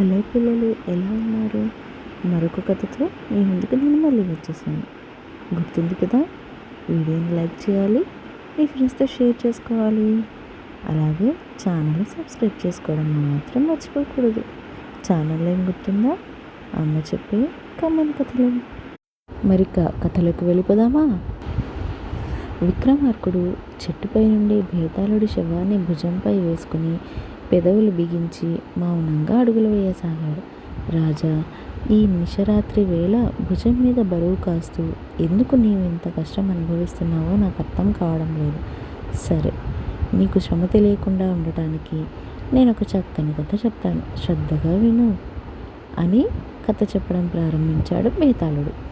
Hello పిల్లలు ఎలా ఉన్నారు? మరొక కథతో మీ ముందుకు నేను మళ్ళీ వచ్చేసాను. గుర్తుంది కదా? వీడియోని లైక్ చేయాలి మీ ఫ్రెండ్స్తో షేర్ చేసుకోవాలి. అలాగే ఛానల్ని సబ్స్క్రైబ్ చేసుకోవడం మాత్రం మర్చిపోకూడదు. ఛానల్ ఏం గుర్తుందా? అమ్మ చెప్పే కమ్మని కథలు. మరి క- కథలకు వెళ్ళిపోదామా? విక్రమార్కుడు చెట్టుపై నుండి భేతాళుడి శవాన్ని భుజంపై వేసుకుని పెదవులు బిగించి మౌనంగా అడుగులు వేయసాగాడు. రాజా ఈ నిశరాత్రి వేళ భుజం మీద బరువు కాస్తూ ఎందుకు నీవు ఇంత కష్టం అనుభవిస్తున్నావో నాకు అర్థం కావడం లేదు. సరే నీకు శ్రమ తెలియకుండా ఉండటానికి నేను ఒక చక్కని కథ చెప్తాను. శ్రద్ధగా విను అని కథ చెప్పడం ప్రారంభించాడు బేతాళుడు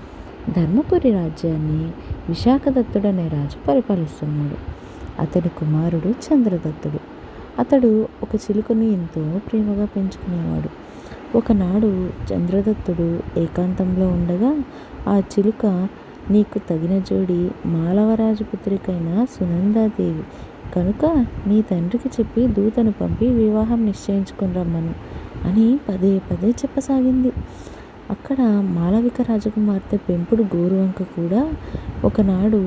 ధర్మపురి రాజ్యాన్ని విశాఖదత్తుడు అనే రాజు పరిపాలిస్తున్నాడు. అతడి కుమారుడు చంద్రదత్తుడు. అతడు ఒక చిలుకను ఎంతో ప్రేమగా పెంచుకునేవాడు. ఒకనాడు చంద్రదత్తుడు ఏకాంతంలో ఉండగా ఆ చిలుక నీకు తగిన జోడి మాలవరాజు పుత్రికైన సునందాదేవి కనుక నీ తండ్రికి చెప్పి దూతను పంపి వివాహం నిశ్చయించుకుని రమ్మను అని పదే పదే చెప్పసాగింది. అక్కడ మాలవిక రాజకుమార్తె పెంపుడు గోరువంక కూడా ఒకనాడు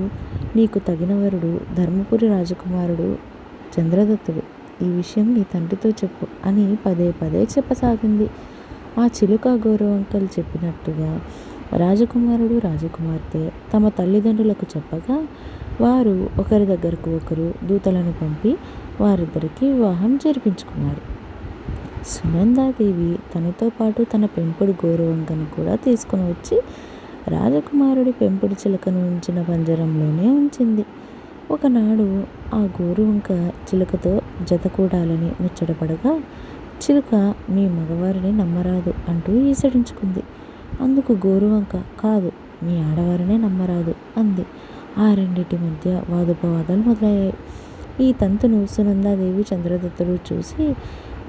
నీకు తగిన వరుడు ధర్మపురి రాజకుమారుడు చంద్రదత్తుడు ఈ విషయం నీ తండ్రితో చెప్పు అని పదే పదే చెప్పసాగింది. ఆ చిలుక గౌరవంకలు చెప్పినట్టుగా రాజకుమారుడు రాజకుమార్తె తమ తల్లిదండ్రులకు చెప్పగా వారు ఒకరి దగ్గరకు ఒకరు దూతలను పంపి వారిద్దరికి వివాహం జరిపించుకున్నారు. సునందాదేవి తనతో పాటు తన పెంపుడు గౌరవంకను కూడా తీసుకుని వచ్చి రాజకుమారుడి పెంపుడు చిలుకను ఉంచిన పంజరంలోనే ఉంచింది. ఒకనాడు ఆ గోరువంక చిలుకతో జతకూడాలని ముచ్చటపడగా చిలుక మీ మగవారిని నమ్మరాదు అంటూ ఈసడించుకుంది. అందుకు గోరువంక కాదు మీ ఆడవారినే నమ్మరాదు అంది. ఆ రెండింటి మధ్య వాదోపవాదాలు మొదలయ్యాయి. ఈ తంతును సునందాదేవి చంద్రదత్తుడు చూసి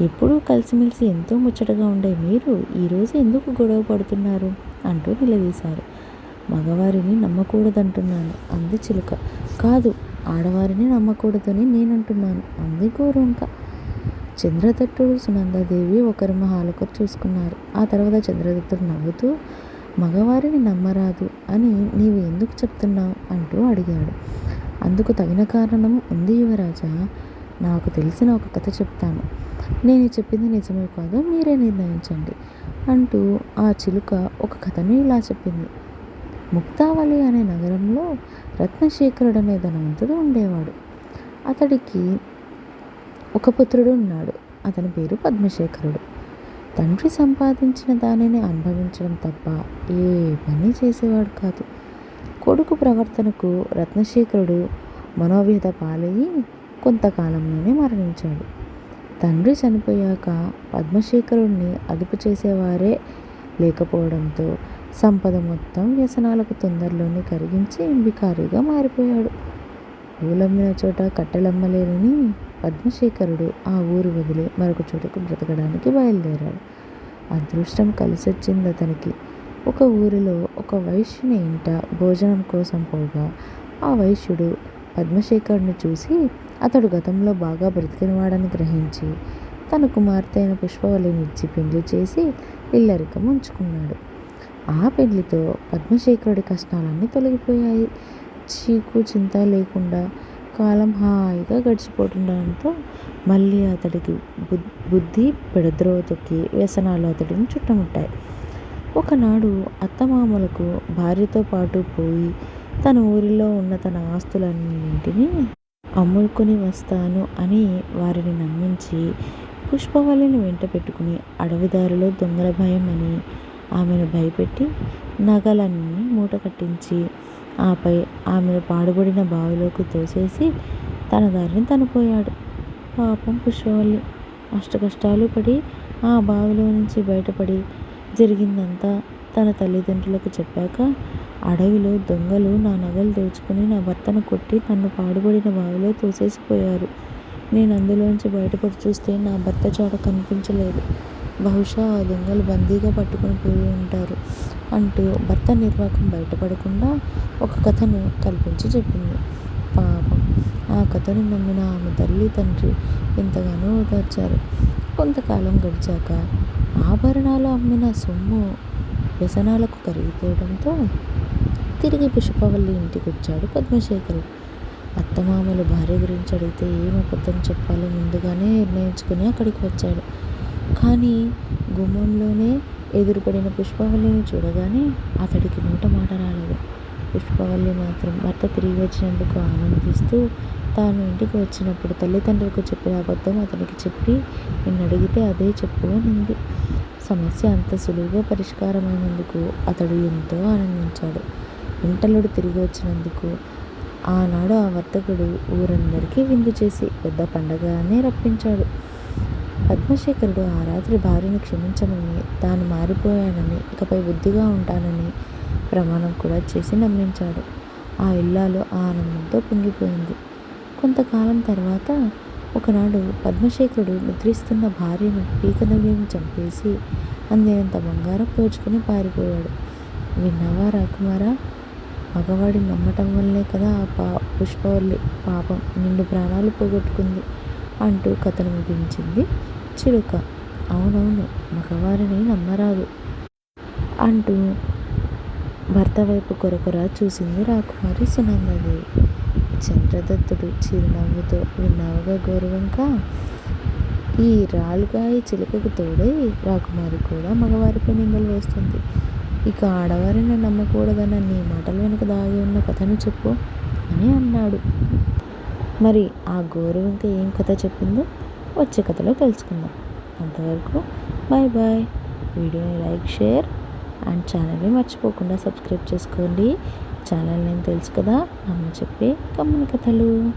ఎప్పుడూ కలిసిమెలిసి ఎంతో ముచ్చటగా ఉండే మీరు ఈరోజు ఎందుకు గొడవ పడుతున్నారు? అంటూ నిలదీశారు. మగవారిని నమ్మకూడదంటున్నాను అంది చిలుక. కాదు ఆడవారిని నమ్మకూడదని నేనంటున్నాను. అంది గోరువంక చంద్రదత్తుడు సునందాదేవి ఒకరి మొహాలొకరు చూసుకున్నారు. ఆ తర్వాత చంద్రదత్తుడు నవ్వుతూ మగవారిని నమ్మరాదు అని నీవు ఎందుకు చెప్తున్నావు? అంటూ అడిగాడు. అందుకు తగిన కారణం ఉంది యువరాజా. నాకు తెలిసిన ఒక కథ చెప్తాను. నేను చెప్పింది నిజమే కాదు మీరే నిర్ణయించండి అంటూ ఆ చిలుక ఒక కథను ఇలా చెప్పింది. ముక్తావళి అనే నగరంలో రత్నశేఖరుడు అనే ధనవంతుడు ఉండేవాడు. అతడికి ఒక పుత్రుడు ఉన్నాడు. అతని పేరు పద్మశేఖరుడు. తండ్రి సంపాదించిన దానిని అనుభవించడం తప్ప ఏ పని చేసేవాడు కాదు. కొడుకు ప్రవర్తనకు రత్నశేఖరుడు మనోవ్యత పాలయ్యి కొంతకాలంలోనే మరణించాడు. తండ్రి చనిపోయాక పద్మశేఖరుడిని అదుపు చేసేవారే లేకపోవడంతో సంపద మొత్తం వ్యసనాలకు తొందరలోనే కరిగించి బికారిగా మారిపోయాడు. పూలమ్మిన చోట కట్టెలమ్మలేనని పద్మశేఖరుడు ఆ ఊరు వదిలి మరొక చోటకు బ్రతకడానికి బయలుదేరాడు. అదృష్టం కలిసొచ్చింది అతనికి. ఒక ఊరిలో ఒక వైశ్యుని ఇంట భోజనం కోసం పోగా ఆ వైశ్యుడు పద్మశేఖరుని చూసి అతడు గతంలో బాగా బ్రతికినవాడని గ్రహించి తన కుమార్తె అయిన పుష్పవల్లినిచ్చి పెళ్ళి చేసి ఇల్లరికం ఉంచుకున్నాడు. ఆ పెళ్ళితో పద్మశేఖరుడి కష్టాలన్నీ తొలగిపోయాయి. చీకు చింత లేకుండా కాలం హాయిగా గడిచిపోతుండడంతో మళ్ళీ అతడికి బుద్ధి పెడద్రోవ తొక్కి వ్యసనాలు అతడిని చుట్టముట్టాయి. ఒకనాడు అత్తమామలకు భార్యతో పాటు పోయి తన ఊరిలో ఉన్న తన ఆస్తులన్నింటినీ అమ్ముకొని వస్తాను అని వారిని నమ్మించి పుష్పవల్లిని వెంట పెట్టుకుని అడవిదారిలో దొంగల భయం అని ఆమెను భయపెట్టి నగలన్నీ మూట కట్టించి ఆపై ఆమెను పాడుబడిన బావిలోకి తోసేసి తన దారిని తను పోయాడు పాపం పుష్పవల్లి. అష్టకష్టాలు పడి ఆ బావిలో నుంచి బయటపడి జరిగిందంతా తన తల్లిదండ్రులకు చెప్పాక అడవిలో దొంగలు నా నగలు దోచుకుని నా భర్తను కొట్టి నన్ను పాడుబడిన బావిలో తోసేసిపోయారు. నేను అందులోంచి బయటపడి చూస్తే నా భర్త చోట కనిపించలేదు. బహుశా ఆ దొంగలు బందీగా పట్టుకుని పోయి ఉంటారు అంటూ భర్త నిర్వాకం బయటపడకుండా ఒక కథను కల్పించి చెప్పింది. పాపం. ఆ కథను నమ్మిన ఆమె తల్లి తండ్రి ఎంతగానో ఓదార్చారు. కొంతకాలం గడిచాక ఆభరణాలు అమ్మిన సొమ్ము వ్యసనాలకు కరిగిపోవడంతో తిరిగి పుష్పవల్లి ఇంటికి వచ్చాడు పద్మశేఖరుడు అత్తమామలు భార్య గురించి అడిగితే ఏం అబద్ధం చెప్పాలో ముందుగానే నిర్ణయించుకుని అక్కడికి వచ్చాడు. కానీ గుమ్మంలోనే ఎదురుపడిన పుష్పవల్లిని చూడగానే అతడికి నోట మాట రాలేదు. పుష్పవల్లి మాత్రం భర్త తిరిగి వచ్చినందుకు ఆనందిస్తూ తాను ఇంటికి వచ్చినప్పుడు తల్లిదండ్రులకు చెప్పిన అబద్ధం అతనికి చెప్పి నిన్ను అడిగితే అదే చెప్పు అనింది సమస్య అంత సులువుగా పరిష్కారమైనందుకు అతడు ఎంతో ఆనందించాడు. ఇంటలుడు తిరిగి వచ్చినందుకు ఆనాడు ఆ వర్తకుడు ఊరందరికీ విందు చేసి పెద్ద పండగనే రప్పించాడు. పద్మశేఖరుడు ఆ రాత్రి భార్యను క్షమించమని తాను మారిపోయానని ఇకపై బుద్ధిగా ఉంటానని ప్రమాణం కూడా చేసి నమ్మించాడు. ఆ ఇల్లాలు ఆనందంతో పొంగిపోయింది కొంతకాలం తర్వాత ఒకనాడు పద్మశేఖరుడు నిద్రిస్తున్న భార్యను పీకనవ్యం చంపేసి అందినంత బంగారం పోచుకుని పారిపోయాడు. విన్నావా రాకుమారా? మగవాడిని నమ్మటం వల్లే కదా ఆ పా పుష్పవల్లి పాపం నిండు ప్రాణాలు పోగొట్టుకుంది అంటూ కథను ముగించింది చిలుక అవునవును మగవారిని నమ్మరాదు అంటూ భర్త వైపు కొరకొర చూసింది రాకుమారి సునందదేవి చంద్రదత్తుడు చిరునవ్వుతో విన్నావుగా గౌరవంక? ఈ రాలుగాయ చిలుకకు తోడై రాకుమారి కూడా మగవారిపై నిందలు వేస్తుంది. ఇక ఆడవారిని నమ్మకూడదన్న నీ మాటల వెనుక దాగి ఉన్న కథను చెప్పు అని అన్నాడు. మరి ఆ గౌరవంక ఏం కథ చెప్పిందో? వచ్చే కథలో తెలుసుకుందాం. అంతవరకు బాయ్ బాయ్. వీడియోని లైక్ షేర్ అండ్ ఛానల్ని మర్చిపోకుండా సబ్స్క్రైబ్ చేసుకోండి. ఛానల్ నేను తెలుసు కదా అమ్మ చెప్పే కమ్మని కథలు.